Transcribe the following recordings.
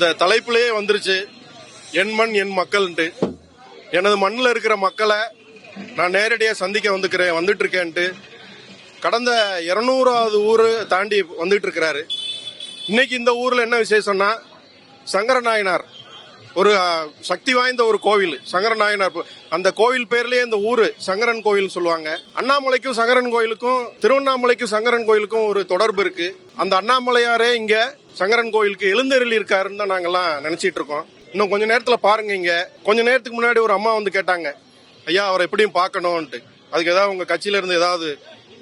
அந்த தலைப்பிலேயே வந்துருச்சு. என் மண் என் மக்கள்ன்ட்டு. எனது மண்ணில் இருக்கிற மக்களை நான் நேரடியாக சந்திக்க வந்துக்கிறேன் வந்துட்டு இருக்கேன்ட்டு கடந்த இரநூறாவது ஊர் தாண்டி வந்துட்டு இருக்கிறாரு இன்னைக்கு இந்த ஊரில் என்ன விசேஷம்னா சங்கரநாயனார். ஒரு சக்தி வாய்ந்த ஒரு கோவில் சங்கரநாயனார் அந்த கோவில் பேர்லயே இந்த ஊரு சங்கரன் கோவில் சொல்லுவாங்க. அண்ணாமலைக்கும் சங்கரன் கோயிலுக்கும் திருவண்ணாமலைக்கும் சங்கரன் கோயிலுக்கும் ஒரு தொடர்பு இருக்கு. அந்த அண்ணாமலையாரே இங்க சங்கரன் கோயிலுக்கு எழுந்தருளி இருக்காருன்னு தான் நாங்கெல்லாம் நினைச்சிட்டு இருக்கோம். இன்னும் கொஞ்ச நேரத்துல பாருங்க இங்க. கொஞ்ச நேரத்துக்கு முன்னாடி ஒரு அம்மா வந்து கேட்டாங்க. ஐயா அவரை எப்படியும் பார்க்கணும்ட்டு அதுக்கு ஏதாவது உங்க கட்சியில இருந்து ஏதாவது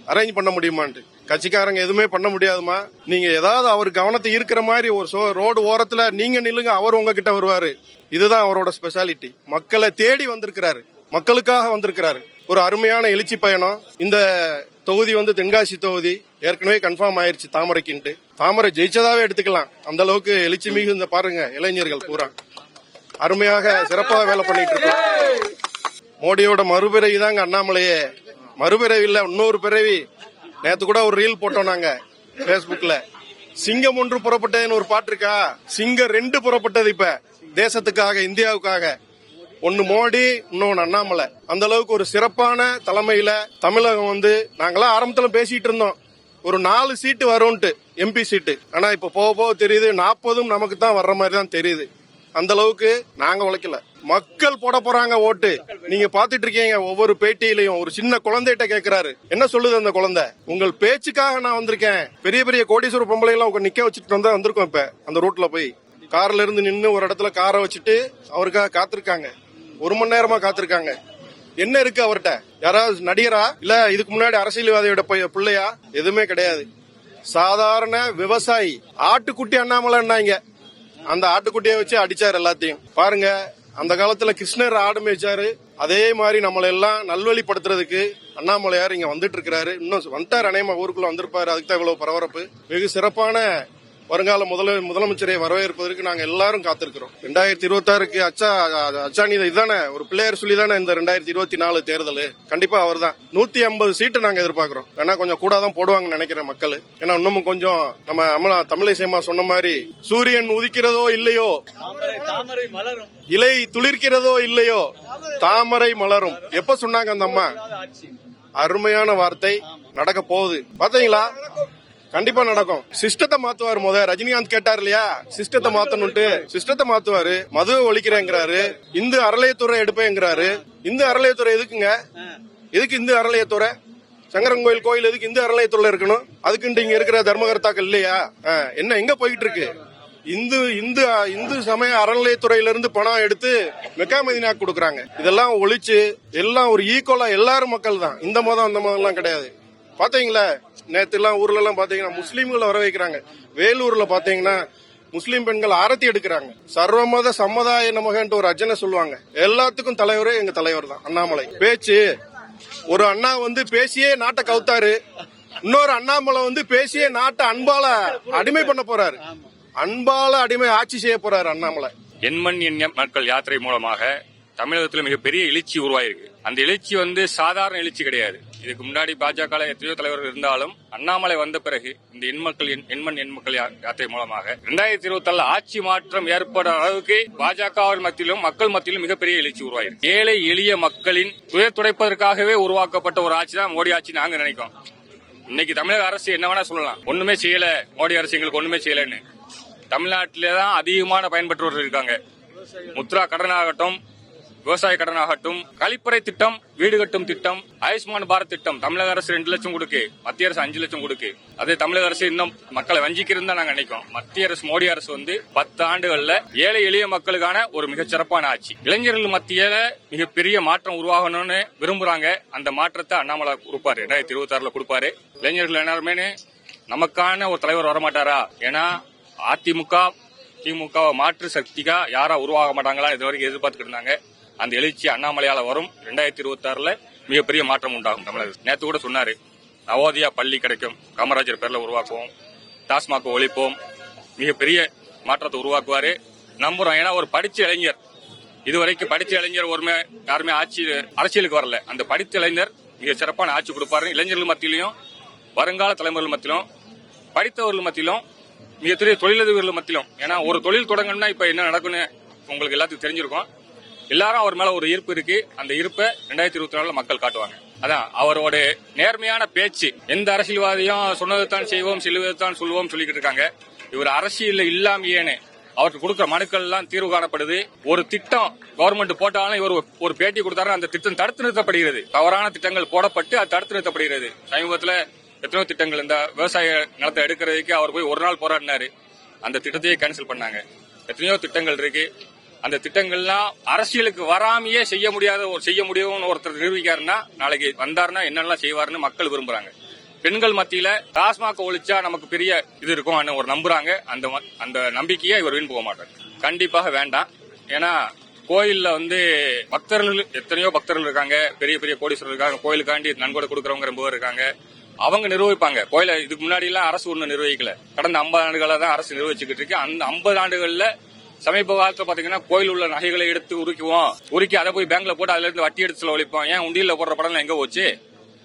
அரேஞ்ச் பண்ண முடியுமான்ட்டு. கட்சிக்காரங்க எதுவுமே பண்ண முடியாதுமா நீங்க ஏதாவது அவர் கவனத்தை இருக்கிற மாதிரி ஒரு சோ- ரோடு ஓரத்துல நீங்க நில்லுங்க அவர் உங்ககிட்ட வருவாரு. இதுதான் அவரோட ஸ்பெஷாலிட்டி. மக்களை தேடி வந்திருக்கிறாரு. மக்களுக்காக வந்திருக்கிறாரு. ஒரு அருமையான எழுச்சி பயணம். இந்த தொகுதி வந்து தென்காசி தொகுதி. ஏற்கனவே கன்ஃபார்ம் ஆயிருச்சு தாமரைக்குன்ட்டு. தாமரை ஜெயிச்சதாவே எடுத்துக்கலாம். அந்த அளவுக்கு எழுச்சி மிகுந்த பாருங்க இளைஞர்கள் பூரா. அருமையாக சிறப்பாக வேலை பண்ணிட்டு இருக்கோம் மோடியோட மறுபிறவி தாங்க அண்ணாமலையே. மறுபிறவி இல்ல இன்னொரு பிறவி. நேத்து கூட ஒரு ரீல் போட்டோம் நாங்க பேஸ்புக்ல சிங்கம் ஒன்று புறப்பட்டதுன்னு ஒரு பாட்டு இருக்கா? சிங்கம் ரெண்டு புறப்பட்டது இப்ப. தேசத்துக்காக இந்தியாவுக்காக. ஒன்னு மோடி இன்னொன்னு அண்ணாமலை. அந்த அளவுக்கு ஒரு சிறப்பான தலைமையில தமிழகம் வந்து நாங்களாம் ஆரம்பத்துல பேசிட்டு இருந்தோம். ஒரு நாலு சீட்டு வரும்ட்டு எம்பி சீட்டு. ஆனா இப்ப போக போக தெரியுது நாற்பதும் நமக்கு தான் வர்ற மாதிரி தான் தெரியுது. அந்த அளவுக்கு நாங்க உழைக்கல. மக்கள் போட போறாங்க ஓட்டு. நீங்க பாத்துட்டு இருக்கீங்க ஒவ்வொரு பேட்டியிலையும். ஒரு சின்ன குழந்தைகிட்ட கேக்குறாரு. என்ன சொல்லுது அந்த குழந்தை? உங்கள் பேச்சுக்காக நான் வந்திருக்கேன். பெரிய பெரிய கோடீஸ்வர பொம்பளை எல்லாம் உங்க நிக்க வச்சுட்டு வந்தா வந்திருக்கோம் இப்ப அந்த ரூட்ல போய். கார்ல இருந்து நின்று ஒரு இடத்துல காரை வச்சுட்டு அவருக்காக காத்திருக்காங்க. ஒரு மணி நேரமா காத்திருக்காங்க. என்ன இருக்கு அவர்கிட்ட? யாராவது நடிகரா? இல்ல இதுக்கு முன்னாடி அரசியல்வாதியோட பைய- பிள்ளையா? எதுவுமே கிடையாது. சாதாரண விவசாயி. ஆட்டுக்குட்டி அண்ணாமலைன்னாங்க. அந்த ஆட்டுக்குட்டியை வச்சு அடிச்சாரு எல்லாத்தையும். பாருங்க அந்த காலத்துல கிருஷ்ணர் ஆடு மேய்ச்சாரு. அதே மாதிரி நம்மளை எல்லாம் நல்வழிப்படுத்துறதுக்கு அண்ணாமலையார் இங்க வந்துட்டு இருக்கிறாரு. இன்னும் வந்துட்டார் அநேகமா ஊருக்குள்ள வந்திருப்பாரு. அதுக்கு தான் இவ்வளவு பரபரப்பு. வெகு சிறப்பான வருங்கால முதல முதலமைச்சரை வரவேற்பதற்கு நாங்க எல்லாரும் காத்திருக்கிறோம். ரெண்டாயிரத்தி இருபத்தி ஆறுக்கு அச்சா அச்சாணி இதுதானே ஒரு பிள்ளையர் சொல்லி தானே இந்த ரெண்டாயிரத்தி இருபத்தி நாலு தேர்தல். கண்டிப்பா அவர் தான் நூத்தி ஐம்பது சீட்டு நாங்க எதிர்பார்க்கிறோம். ஏன்னா கொஞ்சம் கூட தான் போடுவாங்கன்னு நினைக்கிறேன் மக்கள். ஏன்னா இன்னமும் கொஞ்சம் நம்ம அமலா தமிழிசைமா சொன்ன மாதிரி சூரியன் உதிக்கிறதோ இல்லையோ தாமரை மலரும் இலை துளிர்க்கிறதோ இல்லையோ தாமரை மலரும். எப்ப சொன்னாங்க அந்த அம்மா? அருமையான வார்த்தை நடக்க போகுது. பாத்தீங்களா? கண்டிப்பா நடக்கும். சிஸ்டத்தை மாத்துவாரு முத. ரஜினிகாந்த் கேட்டார் இல்லையா? சிஸ்டத்தை மாத்தணும்ட்டு சிஸ்டத்தை மாத்துவாரு. மதுவை ஒழிக்கிறேங்கிறாரு. இந்து அறளையத்துறை எடுப்பேங்கிறாரு. இந்து அறளையத்துறை எதுக்குங்க? எதுக்கு இந்து அறளையத்துறை? சங்கரன் கோயில் கோயில் எதுக்கு இந்து அறளையத்துறை இருக்கணும்? அதுக்குன்ட்டு இங்க இருக்கிற தர்மகர்த்தாக்கள் இல்லையா? ஆ, என்ன எங்க போயிட்டு இருக்கு? இந்து இந்து இந்து சமய அறநிலையத்துறையிலிருந்து பணம் எடுத்து மெக்காமதினா கொடுக்குறாங்க. இதெல்லாம் ஒழிச்சு எல்லாம் ஒரு ஈக்குவலா எல்லாரும் மக்கள் தான் இந்த மதம் அந்த மதம் எல்லாம் கிடையாது. பாத்தீங்களா? நேத்துலாம் ஊர்ல எல்லாம் பாத்தீங்கன்னா முஸ்லீம்களை வர வைக்கிறாங்க. வேலூர்ல பாத்தீங்கன்னா முஸ்லீம் பெண்கள் ஆரத்தி எடுக்கிறாங்க. சர்வமத சமுதாய நமகன்ட்டு ஒரு அர்ஜனை சொல்லுவாங்க. எல்லாத்துக்கும் தலைவரே எங்க தலைவர் தான் அண்ணாமலை. பேச்சு ஒரு அண்ணா வந்து பேசியே நாட்டை கவுத்தாரு. இன்னொரு அண்ணாமலை வந்து பேசியே நாட்டை அன்பால அடிமை பண்ண போறாரு. அன்பால அடிமை ஆட்சி செய்ய போறாரு அண்ணாமலை. எண்மண் எண் மக்கள் யாத்திரை மூலமாக தமிழகத்தில் மிகப்பெரிய எழுச்சி உருவாயிருக்கு. அந்த எழுச்சி வந்து சாதாரண எழுச்சி கிடையாது. இதுக்கு முன்னாடி பாஜக எத்தனையோ தலைவர்கள் இருந்தாலும் அண்ணாமலை வந்த பிறகு இந்த எண்மக்கள் எண்மண் எண்மக்கள் யாத்திரை மூலமாக இரண்டாயிரத்தி இருபத்தி ஆட்சி மாற்றம் ஏற்பட அளவுக்கு பாஜக மத்தியிலும் மக்கள் மத்தியிலும் மிகப்பெரிய எழுச்சி உருவாயிருக்கு. ஏழை எளிய மக்களின் துயர் துடைப்பதற்காகவே உருவாக்கப்பட்ட ஒரு ஆட்சி தான் மோடி ஆட்சி நாங்க நினைக்கிறோம். இன்னைக்கு தமிழக அரசு என்ன வேணா சொல்லலாம். ஒண்ணுமே செய்யல. மோடி அரசு எங்களுக்கு ஒண்ணுமே செய்யலன்னு. தமிழ்நாட்டிலே தான் அதிகமான பயன்பெற்றவர்கள் இருக்காங்க. முத்ரா கடனாகட்டும் விவசாய கடனாகட்டும் கழிப்பறை திட்டம் வீடு கட்டும் திட்டம் ஆயுஷ்மான் பாரத் திட்டம் தமிழக அரசு ரெண்டு லட்சம் கொடுக்கு மத்திய அரசு அஞ்சு லட்சம் கொடுக்கு. அதே தமிழக அரசு இன்னும் மக்களை வஞ்சிக்கிறது தான் நாங்க நினைக்கிறோம். மத்திய அரசு மோடி அரசு வந்து பத்து ஆண்டுகள்ல ஏழை எளிய மக்களுக்கான ஒரு மிகச்சிறப்பான ஆட்சி. இளைஞர்கள் மத்தியில மிகப்பெரிய மாற்றம் உருவாகணும்னு விரும்புறாங்க. அந்த மாற்றத்தை அண்ணாமலை கொடுப்பாரு. ரெண்டாயிரத்தி இருபத்தி ஆறுல கொடுப்பாரு. இளைஞர்கள் எல்லாருமே நமக்கான ஒரு தலைவர் வரமாட்டாரா? ஏன்னா அதிமுக திமுக மாற்று சக்திக்கா யாரா உருவாக மாட்டாங்களா? இது வரைக்கும் எதிர்பார்த்துட்டு இருந்தாங்க. அந்த எழுச்சி அண்ணாமலையால வரும். ரெண்டாயிரத்தி இருபத்தி ஆறுல மிகப்பெரிய மாற்றம் உண்டாகும் தமிழக நேத்து கூட சொன்னாரு நவோதயா பள்ளி கிடைக்கும். காமராஜர் பேர்ல உருவாக்குவோம். டாஸ்மாக ஒழிப்போம். மிகப்பெரிய மாற்றத்தை உருவாக்குவாரு. நம்புறோம். ஏன்னா ஒரு படிச்ச இளைஞர் இதுவரைக்கும் படிச்ச இளைஞர் ஒருமே யாருமே ஆட்சி அரசியலுக்கு வரல. அந்த படித்த இளைஞர் மிக சிறப்பான ஆட்சி கொடுப்பாரு இளைஞர்கள் மத்தியிலையும் வருங்கால தலைமுறைகள் மத்தியிலும் படித்தவர்கள் மத்தியிலும் மிகப்பெரிய தொழிலதிபர்கள் மத்தியிலும். ஏன்னா ஒரு தொழில் தொடங்கணும்னா இப்ப என்ன நடக்குன்னு உங்களுக்கு எல்லாத்துக்கும் தெரிஞ்சிருக்கும். எல்லாரும் அவர் மேல ஒரு ஈர்ப்பு இருக்கு. அந்த ஈர்ப்பை ரெண்டாயிரத்தி இருபத்தி நாலுல மக்கள் காட்டுவாங்க. அதான் அவரோட நேர்மையான பேச்சு. எந்த அரசியல்வாதியும் சொன்னதைத்தான் செய்வோம் செல்வதைத்தான் சொல்லுவோம் சொல்லிக்கிட்டு இருக்காங்க. இவர் அரசியல் இல்லாமையேன்னு அவருக்கு கொடுக்குற மனுக்கள் எல்லாம் தீர்வு காணப்படுது. ஒரு திட்டம் கவர்மெண்ட் போட்டாலும் இவர் ஒரு பேட்டி கொடுத்தாரு. அந்த திட்டம் தடுத்து நிறுத்தப்படுகிறது. தவறான திட்டங்கள் போடப்பட்டு அது தடுத்து நிறுத்தப்படுகிறது. சமீபத்தில் எத்தனையோ திட்டங்கள் இந்த விவசாய நிலத்தை எடுக்கிறதுக்கு அவர் போய் ஒரு நாள் போராடினாரு. அந்த திட்டத்தையே கேன்சல் பண்ணாங்க. எத்தனையோ திட்டங்கள் இருக்கு. அந்த திட்டங்கள்லாம் அரசியலுக்கு வராமையே செய்ய முடியாத ஒரு செய்ய முடியும்னு ஒருத்தர் நிரூபிக்காருன்னா நாளைக்கு வந்தாருன்னா என்னெல்லாம் செய்வாருன்னு மக்கள் விரும்புறாங்க. பெண்கள் மத்தியில டாஸ்மாக ஒழிச்சா நமக்கு பெரிய இது இருக்கும் ஒரு நம்புறாங்க. அந்த அந்த நம்பிக்கையை இவர் வீண் போக மாட்டார். கண்டிப்பாக வேண்டாம். ஏன்னா கோயில்ல வந்து பக்தர்கள் எத்தனையோ பக்தர்கள் இருக்காங்க. பெரிய பெரிய கோடீஸ்வரர் இருக்காங்க. கோயிலுக்காண்டி நன்கொடை கொடுக்கறவங்க ரொம்ப இருக்காங்க. அவங்க நிர்வகிப்பாங்க. கோயில இதுக்கு முன்னாடி எல்லாம் அரசு ஒண்ணு நிர்வகிக்கல. கடந்த ஐம்பது ஆண்டுகளா தான் அரசு நிர்வகிச்சுக்கிட்டு இருக்கு. அந்த ஐம்பது ஆண்டுகள்ல சமீப காலத்துல பாத்தீங்கன்னா கோயில் உள்ள நகைகளை எடுத்து உருக்குவோம். உருக்கி அதை போய் பேங்க்ல போட்டு அதுல இருந்து வட்டி எடுத்து செலவழிப்போம். ஏன்? உண்டியில் போடுற படம் எங்க போச்சு?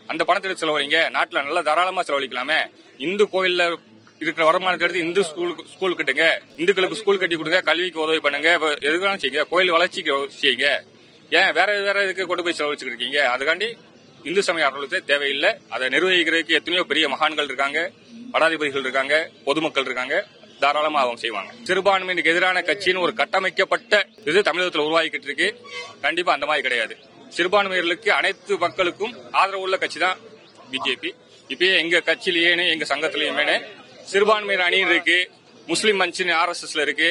அந்த பணத்தை எடுத்து செலவழிங்க. நாட்டுல நல்லா தாராளமா செலவழிக்கலாமே. இந்து கோயில்ல இருக்கிற வருமானத்தை எடுத்து இந்து ஸ்கூலுக்கு ஸ்கூல் கட்டுங்க. இந்துக்களுக்கு ஸ்கூல் கட்டி கொடுங்க. கல்விக்கு உதவி பண்ணுங்க. இப்ப எதுக்கெல்லாம் செய்யுங்க. கோயில் வளர்ச்சிக்கு செய்யுங்க. ஏன்? வேற வேற இதுக்கு கொண்டு போய் செலவழிச்சுட்டு இருக்கீங்க? அதுக்காண்டி இந்து சமய அறநிலையத்தை தேவையில்லை. அதை நிர்வகிக்கிறதுக்கு எத்தனையோ பெரிய மகான்கள் இருக்காங்க. படாதிபதிகள் இருக்காங்க. பொதுமக்கள் இருக்காங்க. தாராளமா அவங்க செய்வாங்க. சிறுபான்மையினருக்கு எதிரான கட்சின்னு ஒரு கட்டமைக்கப்பட்ட இது தமிழகத்தில் உருவாகிக்கிட்டு இருக்கு கண்டிப்பா அந்த மாதிரி கிடையாது. சிறுபான்மையினருக்கு அனைத்து மக்களுக்கும் ஆதரவு உள்ள கட்சி தான் பிஜேபி. இப்பயே எங்க கட்சியிலேயே எங்க சங்கத்திலேயுமே சிறுபான்மையினர் அணி இருக்கு முஸ்லீம் மன்சின் ஆர் எஸ் எஸ்ல இருக்கு.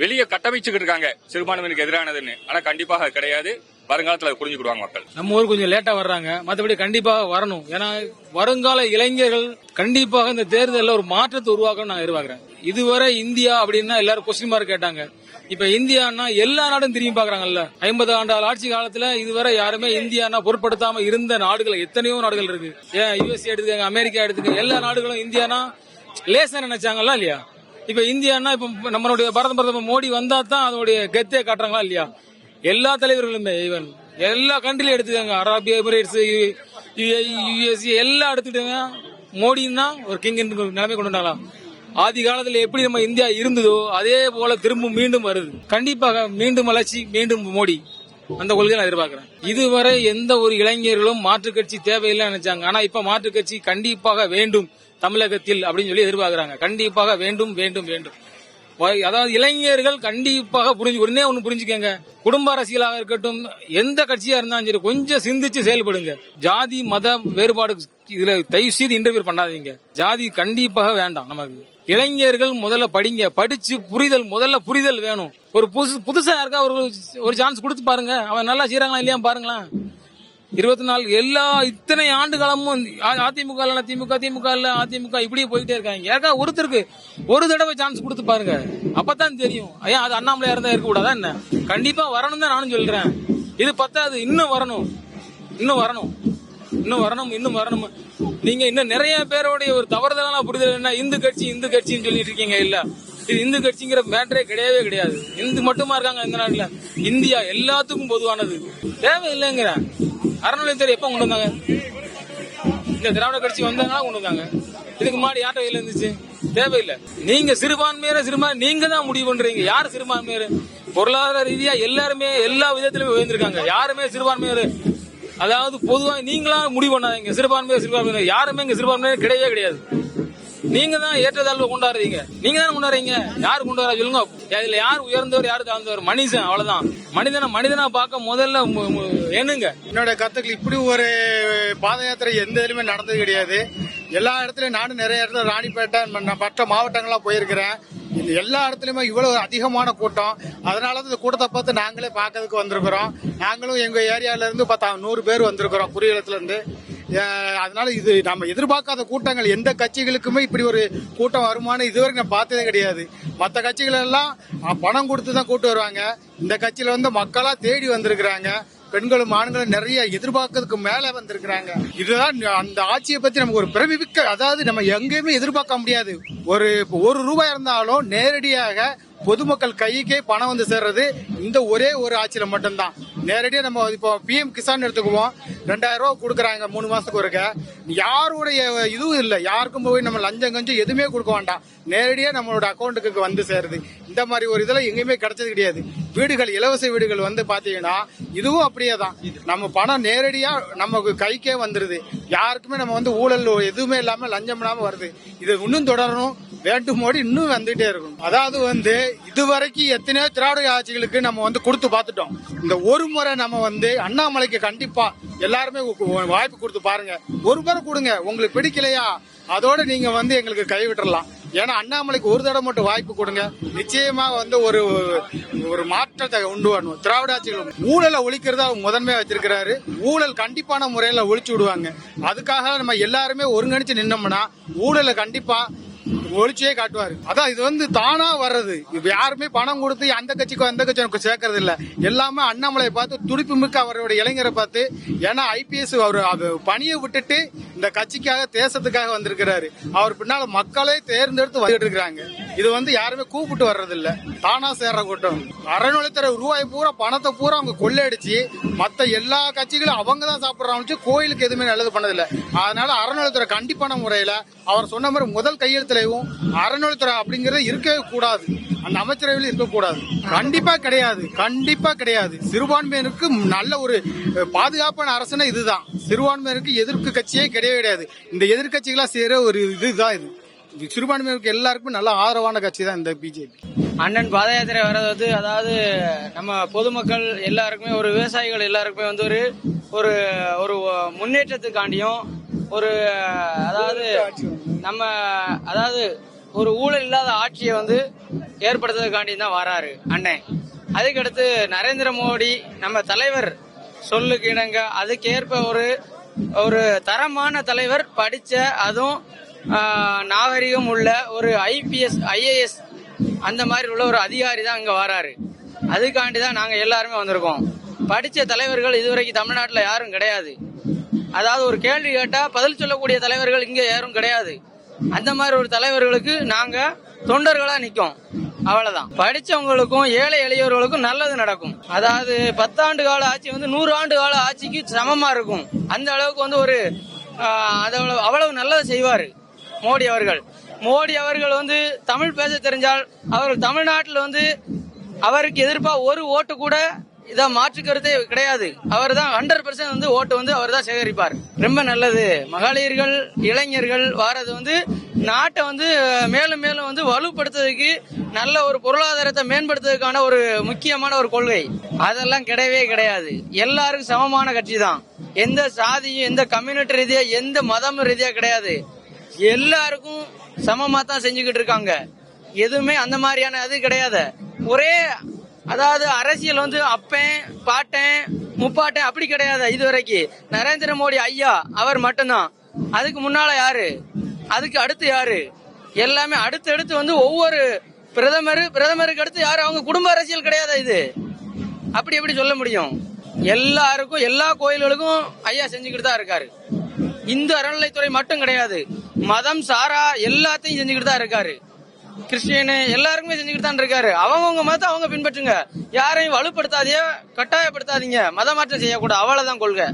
வெளியே கட்டமைச்சுக்கிட்டு இருக்காங்க. சிறுபான்மையினருக்கு எதிரானதுன்னு. ஆனா கண்டிப்பாக அது கிடையாது. வருங்காலத்துல புரிஞ்சுக்கிடுவாங்க மக்கள். நம்ம ஊர் கொஞ்சம் லேட்டா வர்றாங்க. மற்றபடி கண்டிப்பாக வரணும். ஏன்னா வருங்கால இளைஞர்கள் கண்டிப்பாக இந்த தேர்தலில் ஒரு மாற்றத்தை உருவாக்கணும் நான் எதிர்பார்க்கிறேன். இதுவரை இந்தியா அப்படின்னா எல்லாரும் கொஸ்டின் மார்க் கேட்டாங்க. இப்ப இந்தியான்னா எல்லா நாடும் திரும்பி பாக்குறாங்கல்ல ஐம்பது ஆண்டு ஆட்சி காலத்துல இதுவரை யாருமே இந்தியானா பொருட்படுத்தாம இருந்த நாடுகள் எத்தனையோ நாடுகள் இருக்கு. ஏன் யூஎஸ்ஏ எடுத்துக்கங்க அமெரிக்கா எடுத்துக்கங்க எல்லா நாடுகளும் இந்தியானா லேசா நினைச்சாங்களா இல்லையா? இப்ப இந்தியானா இப்ப நம்மளுடைய பாரத பிரதமர் மோடி வந்தா தான் அதனுடைய கெத்தே காட்டுறாங்களா இல்லையா? எல்லா தலைவர்களுமே ஈவன் எல்லா கண்ட்ரிலையும் எடுத்துக்கோங்க. அரேபிய எமிரேட்ஸ் யுஎஸ்ஏ எல்லாம் எடுத்துக்கிட்டோங்க மோடின்னா ஒரு கிங் நிலைமை கொண்டு வந்தாங்களா ஆதி காலத்தில் எப்படி நம்ம இந்தியா இருந்ததோ அதே போல திரும்ப மீண்டும் வருது. கண்டிப்பாக மீண்டும் வளர்ச்சி மீண்டும் மோடி. அந்த கொள்கையை நான் எதிர்பார்க்கிறேன். இதுவரை எந்த ஒரு இளைஞர்களும் மாற்றுக் கட்சி தேவையில்லை நினைச்சாங்க. ஆனா இப்ப மாற்றுக் கட்சி கண்டிப்பாக வேண்டும் தமிழகத்தில் அப்படின்னு சொல்லி எதிர்பார்க்கிறாங்க. கண்டிப்பாக வேண்டும் வேண்டும் வேண்டும். அதாவது இளைஞர்கள் கண்டிப்பாக புரிஞ்சு உடனே ஒண்ணு புரிஞ்சுக்கங்க. குடும்ப அரசியலாக இருக்கட்டும் எந்த கட்சியா இருந்தாலும் சரி கொஞ்சம் சிந்திச்சு செயல்படுங்க. ஜாதி மத வேறுபாடு இதுல தயவு செய்து இன்டர்வியூ பண்ணாதீங்க. ஜாதி கண்டிப்பாக வேண்டாம் நமக்கு. இளைஞர்கள் முதல்ல படிங்க. படிச்சு புரிதல் முதல்ல புரிதல் வேணும். ஒரு புதுசு புதுசா யாருக்கா ஒரு ஒரு சான்ஸ் கொடுத்து பாருங்க. அவன் நல்லா செய்யறாங்களா இல்லையா பாருங்களேன். இருபத்தி நாலு எல்லா இத்தனை ஆண்டு காலமும் அதிமுக இல்ல திமுக திமுக இல்ல அதிமுக இப்படியே போயிட்டே இருக்காங்க. யாருக்கா ஒருத்தருக்கு ஒரு தடவை சான்ஸ் கொடுத்து பாருங்க. அப்பதான் தெரியும். ஐயா அது அண்ணாமலையா இருந்தா இருக்க கூடாதா என்ன? கண்டிப்பா வரணும் தான் நானும் சொல்றேன். இது பத்தாது இன்னும் வரணும். இன்னும் வரணும். இன்னும் வரணும் இன்னும் வரணும். நீங்க இன்னும் நிறைய பேரோடைய ஒரு தவறுதலான புரிதல் என்ன? இந்து கட்சி இந்து கட்சின்னு சொல்லிட்டு இருக்கீங்க இல்ல? இது இந்து கட்சிங்கிற மேட்டரே கிடையவே கிடையாது. இந்து மட்டுமா இருக்காங்க இந்த நாட்டுல? இந்தியா எல்லாத்துக்கும் பொதுவானது. தேவையில்லைங்கிறேன் அறநிலையத்துறை எப்ப கொண்டு வந்தாங்க? இந்த திராவிட கட்சி வந்தாங்கன்னா கொண்டு வந்தாங்க. இதுக்கு முன்னாடி யார்கிட்ட கையில இருந்துச்சு? தேவையில்லை. நீங்க சிறுபான்மையான சிறுபான்மை நீங்க தான் முடிவு பண்றீங்க. யார் சிறுபான்மையர் பொருளாதார ரீதியா எல்லாருமே எல்லா விதத்திலுமே உயர்ந்திருக்காங்க. யாருமே சிறுபான்மையர் அதாவது பொதுவா நீங்களா முடிவு பண்ணாதீங்க. சிறுபான்மையர் சிறுபான்மையர் யாருமே இங்க சிறுபான்மையர் கிடையவே கிடையாது. நீங்க தான் ஏற்றத்தாழ்வு கொண்டாடுறீங்க. நீங்க தான் கொண்டாடுறீங்க? யார் கொண்டாடுறா சொல்லுங்க. இதுல யார் உயர்ந்தவர் யார் தாழ்ந்தவர்? மனுஷன் அவ்வளவுதான். மனிதனை மனிதனா பார்க்க முதல்ல மு- என்னோட கருத்துக்கள் இப்படி ஒரு பாத யாத்திரை எந்த இதுலயுமே நடந்தது கிடையாது. எல்லா இடத்துலயும் நானும் நிறைய இடத்துல ராணிப்பேட்டை மற்ற மாவட்டங்கள்லாம் போயிருக்கிறேன். இந்த எல்லா இடத்துலயுமே இவ்வளவு அதிகமான கூட்டம். அதனால தான் இந்த கூட்டத்தை பார்த்து நாங்களே பார்க்கறதுக்கு வந்திருக்கிறோம். நாங்களும் எங்க ஏரியால இருந்து பார்த்தா நூறு பேர் வந்திருக்கிறோம் குறுகிலத்துல இருந்து. அதனால இது நம்ம எதிர்பார்க்காத கூட்டங்கள் எந்த கட்சிகளுக்குமே இப்படி ஒரு கூட்டம் வருமானம் இதுவரைக்கும் நான் பார்த்ததே கிடையாது. மற்ற கட்சிகள் எல்லாம் பணம் கொடுத்து தான் கூட்டு வருவாங்க. இந்த கட்சியில வந்து மக்களா தேடி வந்திருக்கிறாங்க. பெண்களும் ஆண்களும் நிறைய எதிர்பார்க்கறதுக்கு மேல வந்திருக்கிறாங்க. இதுதான் அந்த ஆட்சியை பத்தி நமக்கு ஒரு பிரமிக்க அதாவது நம்ம எங்கேயுமே எதிர்பார்க்க முடியாது. ஒரு ஒரு ரூபாய் இருந்தாலும் நேரடியாக பொதுமக்கள் கைக்கே பணம் வந்து சேர்றது இந்த ஒரே ஒரு ஆட்சியில மட்டும்தான். நேரடியா நம்ம இப்போ பிஎம் கிசான் எடுத்துக்குவோம். ரெண்டாயிரம் ரூபா கொடுக்குறாங்க மூணு மாசத்துக்கு ஒருக்க. யாருடைய இதுவும் இல்லை. யாருக்கும் போய் நம்ம லஞ்சம் கஞ்சம் எதுவுமே கொடுக்க வேண்டாம். நேரடியா நம்மளோட அக்கௌண்ட்டுக்கு வந்து சேருது. இந்த மாதிரி ஒரு இதெல்லாம் எங்கேயுமே கிடைச்சது கிடையாது. வீடுகள் இலவச வீடுகள் வந்து பாத்தீங்கன்னா இதுவும் அப்படியே தான் நம்ம பணம் நேரடியா நமக்கு கைக்கே வந்துருது. யாருக்குமே நம்ம வந்து ஊழல் எதுவுமே இல்லாம லஞ்சம் இல்லாம வருது. இது இன்னும் தொடரணும். வேண்டும் மோடி இன்னும் வந்துட்டே இருக்கும். அதாவது வந்து இதுவரைக்கும் எத்தனையோ திராவிட ஆட்சிகளுக்கு நம்ம வந்து கொடுத்து பார்த்துட்டோம். இந்த ஒரு முறை நம்ம வந்து அண்ணாமலைக்கு கண்டிப்பா எல்லாருமே வாய்ப்பு கொடுத்து பாருங்க. ஒரு முறை கொடுங்க. உங்களுக்கு பிடிக்கலையா? அதோட நீங்க வந்து எங்களுக்கு கைவிட்டுறலாம். ஏன்னா அண்ணாமலைக்கு ஒரு தடவை மட்டும் வாய்ப்பு கொடுங்க. நிச்சயமா வந்து ஒரு ஒரு மாற்றத்தை உண்டு வரணும் திராவிட ஆட்சிகள் ஊழலை ஒழிக்கிறதா அவங்க முதன்மையா வச்சிருக்கிறாரு. ஊழல் கண்டிப்பான முறையில ஒழிச்சு விடுவாங்க. அதுக்காக நம்ம எல்லாருமே ஒருங்கிணைச்சு நின்னோம்னா ஊழலை கண்டிப்பா ஒழிச்சே காட்டுவாரு. அதான் இது வந்து தானா வர்றது. இப்ப யாருமே பணம் கொடுத்து அந்த கட்சிக்கும் அந்த கட்சிக்கும் சேர்க்கறது இல்ல. எல்லாமே அண்ணாமலையை பார்த்து துடிப்பு மிக்க அவரோட இளைஞரை பார்த்து ஏன்னா ஐபிஎஸ் அவர் பணியை விட்டுட்டு இந்த கட்சிக்காக தேசத்துக்காக வந்திருக்கிறாரு. அவர் பின்னால மக்களே தேர்ந்தெடுத்து வந்துட்டு இருக்கிறாங்க. இது வந்து யாருமே கூப்பிட்டு வர்றதில்ல. தானா சேர்ற கூட்டம். அறநிலைத்துறை ரூபாய் பூரா பணத்தை பூரா அவங்க கொள்ளையடிச்சு மத்த எல்லா கட்சிகளும் அவங்க தான் சாப்பிடுறாங்க கோயிலுக்கு எதுவுமே நல்லது பண்ணதில்ல. அதனால அறநிலைத்துறை கண்டிப்பான முறையில அவர் சொன்ன மாதிரி முதல் கையெழுத்துலையும் அறநிலைத்துறை அப்படிங்கறது இருக்கவே கூடாது. அந்த அமைச்சரவையில் இருக்கக்கூடாது கண்டிப்பா கிடையாது. கண்டிப்பா கிடையாது. சிறுபான்மையினருக்கு நல்ல ஒரு பாதுகாப்பான அரசுனா இதுதான். சிறுபான்மையினருக்கு எதிர்ப்பு கட்சியே கிடையவே கிடையாது. இந்த எதிர்கட்சிகளா செய்யற ஒரு இதுதான் இது. சிறுபான்மையினருக்கு எல்லாருக்கும் நல்ல ஆதரவான கட்சி தான் இந்த பிஜேபி அண்ணன் பாத யாத்திரை வர்றது வந்து அதாவது நம்ம பொதுமக்கள் எல்லாருக்குமே ஒரு விவசாயிகள் எல்லாருக்குமே வந்து ஒரு ஒரு ஒரு முன்னேற்றத்துக்காண்டியும் ஒரு அதாவது நம்ம அதாவது ஒரு ஊழல் இல்லாத ஆட்சியை வந்து ஏற்படுத்துறதுக்காண்டியும் தான் வராரு அண்ணன் அதுக்கடுத்து நரேந்திர மோடி நம்ம தலைவர் சொல்லுக்கு இணங்க அதுக்கேற்ப ஒரு ஒரு தரமான தலைவர் படிச்ச அதுவும் நாகரிகம் உள்ள ஒரு ஐபிஎஸ் ஐஏஎஸ் அந்த மாதிரி உள்ள ஒரு அதிகாரி தான் அங்கே வராரு. அதுக்காண்டி தான் நாங்கள் எல்லாருமே வந்திருக்கோம். படித்த தலைவர்கள் இதுவரைக்கும் தமிழ்நாட்டில் யாரும் கிடையாது. அதாவது ஒரு கேள்வி கேட்டால் பதில் சொல்லக்கூடிய தலைவர்கள் இங்கே யாரும் கிடையாது. அந்த மாதிரி ஒரு தலைவர்களுக்கு நாங்கள் தொண்டர்களாக நிக்கோம். அவ்வளவுதான். படிச்சவங்களுக்கும் ஏழை எளியவர்களுக்கும் நல்லது நடக்கும். அதாவது பத்தாண்டு கால ஆட்சி வந்து நூறு ஆண்டு கால ஆட்சிக்கு சமமா இருக்கும். அந்த அளவுக்கு வந்து ஒரு ஆஹ், அவ்வளவு அவ்வளவு நல்லது செய்வாரு. மோடி அவர்கள். மோடி அவர்கள் வந்து தமிழ் பேச தெரிஞ்சால் அவர்கள் தமிழ்நாட்டில் வந்து அவருக்கு எதிர்ப்பா ஒரு ஓட்டு கூட இதான் மாற்று கருத்தே கிடையாது. அவர் தான் ஹண்ட்ரட் பர்சன்ட் வந்து ஓட்டு வந்து அவர் தான் சேகரிப்பார். ரொம்ப நல்லது. மகளிர்கள் இளைஞர்கள் வாரது வந்து நாட்டை வந்து மேலும் மேலும் வந்து வலுப்படுத்துறதுக்கு நல்ல ஒரு பொருளாதாரத்தை மேம்படுத்துறதுக்கான ஒரு முக்கியமான ஒரு கொள்கை. அதெல்லாம் கிடையவே கிடையாது. எல்லாருக்கும் சமமான கட்சி தான் எந்த சாதியும் எந்த கம்யூனிட்டி ரீதியா எந்த மதம் ரீதியா கிடையாது. எல்லாருக்கும் சமமா தான் செஞ்சுக்கிட்டு இருக்காங்க. எதுவுமே அந்த மாதிரியான அது கிடையாது. ஒரே அதாவது அரசியல் வந்து அப்பேன் பாட்டேன் முப்பாட்டேன் அப்படி கிடையாது இது வரைக்கும் நரேந்திர மோடி ஐயா அவர் மட்டும்தான். அதுக்கு முன்னால யாரு? அதுக்கு அடுத்து யாரு? எல்லாமே அடுத்து அடுத்து வந்து ஒவ்வொரு பிரதமர் பிரதமருக்கு அடுத்து யாரு? அவங்க குடும்ப அரசியல் கிடையாது இது? அப்படி எப்படி சொல்ல முடியும்? எல்லாருக்கும் எல்லா கோயில்களுக்கும் ஐயா செஞ்சுக்கிட்டு தான் இருக்காரு. இந்து அறநிலைத்துறை மட்டும் கிடையாது. மதம் சாரா எல்லாத்தையும் செஞ்சுக்கிட்டு தான் இருக்காரு. கிறிஸ்டியனு எல்லாருக்குமே செஞ்சுக்கிட்டு தான் இருக்காரு. அவங்கவுங்க மதத்தை அவங்க பின்பற்றுங்க. யாரையும் வலுப்படுத்தாதே கட்டாயப்படுத்தாதீங்க. மதமாற்றம் செய்யக்கூடாது. அவ்வளவுதான் கொள்கை.